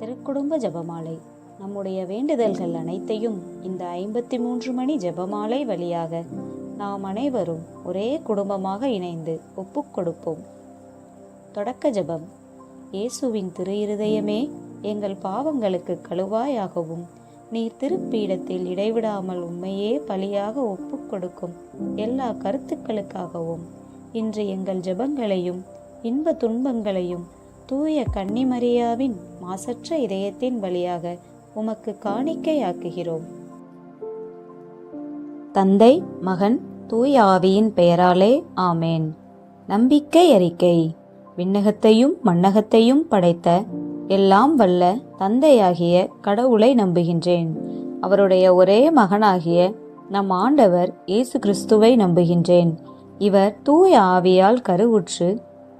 திருக்குடும்ப ஜெபமாலை. நம்முடைய வேண்டுதல்கள் அனைத்தையும் இந்த ஐம்பத்தி மூன்று மணி ஜெபமாலை வழியாக நாம் அனைவரும் ஒரே குடும்பமாக இணைந்து ஒப்புக் கொடுப்போம். தொடக்க ஜெபம். இயேசுவின் திரு இருதயமே எங்கள் பாவங்களுக்கு கழுவாயாகவும் நீர் திருப்பீடத்தில் இடைவிடாமல் உண்மையே பலியாக ஒப்புக் கொடுக்கும் எல்லா கருத்துக்களுக்காகவும் இன்று எங்கள் ஜெபங்களையும் இன்ப துன்பங்களையும் தூய கன்னிமரியாவின் மாசற்ற இதயத்தின் வழியாக உமக்கு காணிக்கையாக்குகிறோம். தந்தை மகன் தூய ஆவியின் பெயராலே ஆமேன். நம்பிக்கை அறிக்கை. விண்ணகத்தையும் மண்ணகத்தையும் படைத்த எல்லாம் வல்ல தந்தையாகிய கடவுளை நம்புகின்றேன். அவருடைய ஒரே மகனாகிய நம் ஆண்டவர் இயேசு கிறிஸ்துவை நம்புகின்றேன். இவர் தூய ஆவியால் கருவுற்று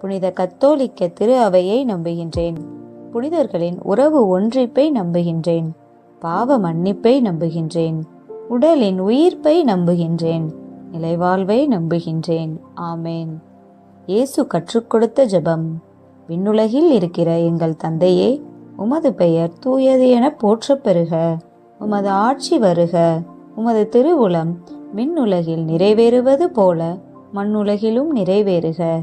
புனித கத்தோலிக்க திரு அவையை நம்புகின்றேன். புனிதர்களின் உறவு ஒன்றிப்பை நம்புகின்றேன். பாவ மன்னிப்பை நம்புகின்றேன். உடலின் உயிர்ப்பை நம்புகின்றேன். நிலைவாழ்வை நம்புகின்றேன். ஆமேன். இயேசு கற்றுக் கொடுத்த ஜெபம். விண்ணுலகில் இருக்கிற எங்கள் தந்தையே உமது பெயர் தூயது என போற்ற பெறுக. உமது ஆட்சி வருக. உமது திருவுளம் விண்ணுலகில் நிறைவேறுவது போல மண்ணுலகிலும் நிறைவேறுக.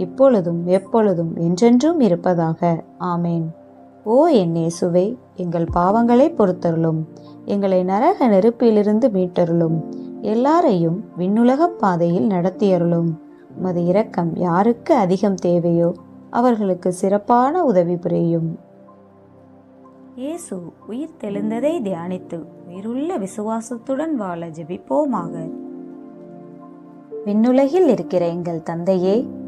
இப்பொழுதும் எப்பொழுதும் என்றென்றும் இருப்பதாக. ஆமேன். ஓ என் இயேசுவே எங்கள் பாவங்களை பொறுத்தருளும். எங்களை நரக நெருப்பிலிருந்து மீட்டருளும். எல்லாரையும் விண்ணுலகப் பாதையில் நடத்தியருளும். உமது இரக்கம் யாருக்கு அதிகம் தேவையோ அவர்களுக்கு சிறப்பான உதவி புரியும். இயேசு உயிர் தெளிந்ததை தியானித்து உயிருள்ள விசுவாசத்துடன் வாழ ஜெபிப்போமாக. விண்ணுலகில் இருக்கிற எங்கள் தந்தையே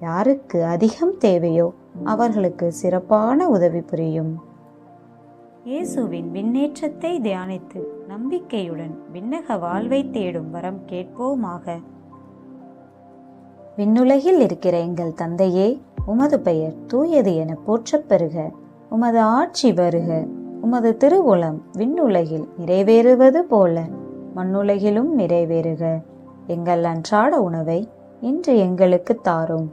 யாருக்கு அதிகம் தேவையோ அவர்களுக்கு சிறப்பான உதவி புரியும். இயேசுவின் விண்ணேற்றத்தை தியானித்து நம்பிக்கையுடன் விண்ணக வாழ்வை தேடும் வரம் கேட்போமாக. விண்ணுலகில் இருக்கிற எங்கள் தந்தையே உமது பெயர் தூயது என போற்றப் பெறுக. உமது ஆட்சி வருக. உமது திருவுளம் விண்ணுலகில் நிறைவேறுவது போல மண்ணுலகிலும் நிறைவேறுக. எங்கள் அன்றாட உணவை இன்று எங்களுக்கு தாரும்.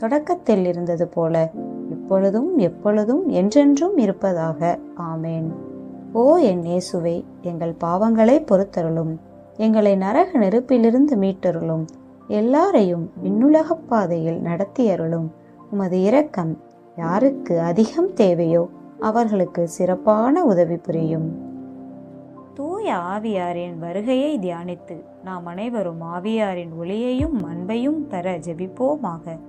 தொடக்கத்தில் இருந்தது போல இப்பொழுதும் எப்பொழுதும் என்றென்றும் இருப்பதாக. ஆமேன். ஓ என் இயேசுவே எங்கள் பாவங்களை பொறுத்தருளும். எங்களை நரக நெருப்பிலிருந்து மீட்டருளும். எல்லாரையும் விண்ணுலகப் பாதையில் நடத்தியருளும். உமது இரக்கம் யாருக்கு அதிகம் தேவையோ அவர்களுக்கு சிறப்பான உதவி புரியும். தூய ஆவியாரின் வருகையை தியானித்து நாம் அனைவரும் ஆவியாரின் ஒளியையும் அன்பையும் பெற ஜெபிப்போமாக.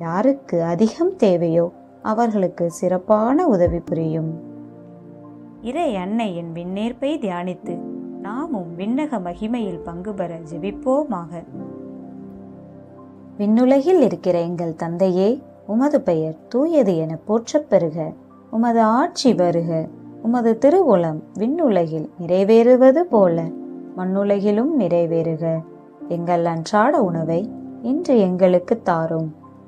யாருக்கு அதிகம் தேவையோ அவர்களுக்கு சிறப்பான உதவி புரியும். இறை அன்னையின் விண்ணேற்பை தியானித்து நாமும் விண்ணக மகிமையில் பங்கு பெற ஜெபிப்போமாக. விண்ணுலகில் இருக்கிற எங்கள் தந்தையே உமது பெயர் தூயது என போற்றப் பெறுக. உமது ஆட்சி வருக. உமது திருவுளம் விண்ணுலகில் நிறைவேறுவது போல மண்ணுலகிலும் நிறைவேறுக. எங்கள் அன்றாட உணவை இன்று எங்களுக்கு தாரும்.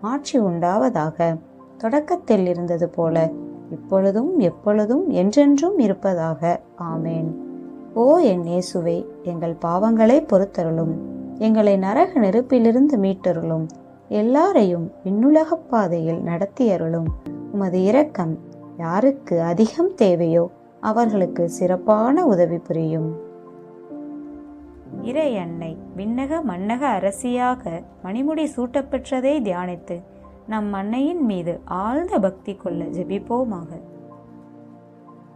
ஆட்சி உண்டாவதாக. தொடக்கத்தில் இருந்தது போல இப்பொழுதும் எப்பொழுதும் என்றென்றும் இருப்பதாக. ஆமேன். ஓ என் இயேசுவே எங்கள் பாவங்களை பொறுத்தருளும். எங்களை நரக நெருப்பிலிருந்து மீட்டருளும். எல்லாரையும் விண்ணுலகப் பாதையில் நடத்தியருளும். உமது இரக்கம் யாருக்கு அதிகம் தேவையோ அவர்களுக்கு சிறப்பான உதவி புரியும். இறை அன்னை விண்ணக மன்னக அரசியாக மணிமுடி சூட்டப்பெற்றதை தியானித்து நம் அன்னையின் மீது ஆழ்ந்த பக்தி கொள்ள ஜெபிப்போமாக.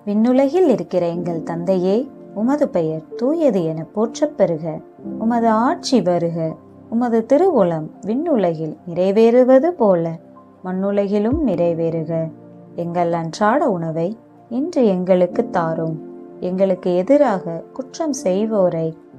விண்ணுலகில் இருக்கிற எங்கள் தந்தையே உமது பெயர் தூயது என போற்றப் பெறுக. உமது ஆட்சி வருக. உமது திருவுளம் விண்ணுலகில் நிறைவேறுவது போல மண்ணுலகிலும் நிறைவேறுக. எங்கள் அன்றாட உணவை இன்று எங்களுக்கு தாரும். எங்களுக்கு எதிராக குற்றம் செய்வோரை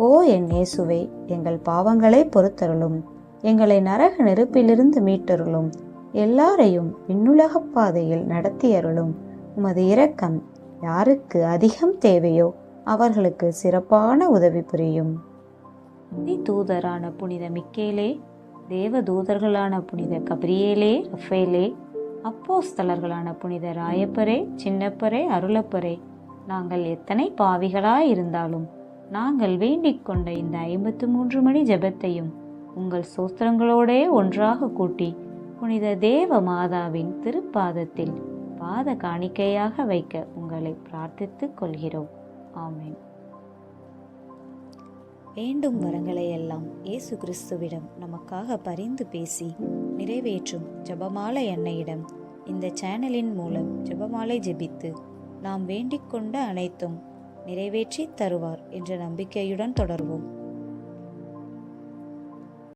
ஓ என் இயேசுவே எங்கள் பாவங்களை பொறுத்தருளும். எங்களை நரக நெருப்பிலிருந்து மீட்டருளும். எல்லாரையும் விண்ணுலகப் பாதையில் நடத்தியருளும். உமது இரக்கம் யாருக்கு அதிகம் தேவையோ அவர்களுக்கு சிறப்பான உதவி புரியும். தூதரான புனித மிக்கேலே தேவ தூதர்களான புனித கபிரியேலே ரஃபேலே அப்போஸ்தலர்களான புனித ராயப்பரே சின்னப்பரே அருளப்பரே நாங்கள் எத்தனை பாவிகளாய் இருந்தாலும் நாங்கள் வேண்டிக் கொண்ட இந்த ஐம்பத்து மூன்று மணி ஜெபத்தையும் உங்கள் சோஸ்திரங்களோடே ஒன்றாக கூட்டி புனித தேவ மாதாவின் திருப்பாதத்தில் பாத காணிக்கையாக வைக்க உங்களை பிரார்த்தித்துக் கொள்கிறோம். ஆமேன். வேண்டும் வரங்களை எல்லாம் இயேசு கிறிஸ்துவிடம் நமக்காக பரிந்து பேசி நிறைவேற்றும் ஜெபமாலை அன்னையிடம் இந்த சேனலின் மூலம் ஜெபமாலை ஜெபித்து நாம் வேண்டிக் கொண்ட அனைத்தும் நிறைவேற்றி தருவார் என்ற நம்பிக்கையுடன் தொடர்வோம்.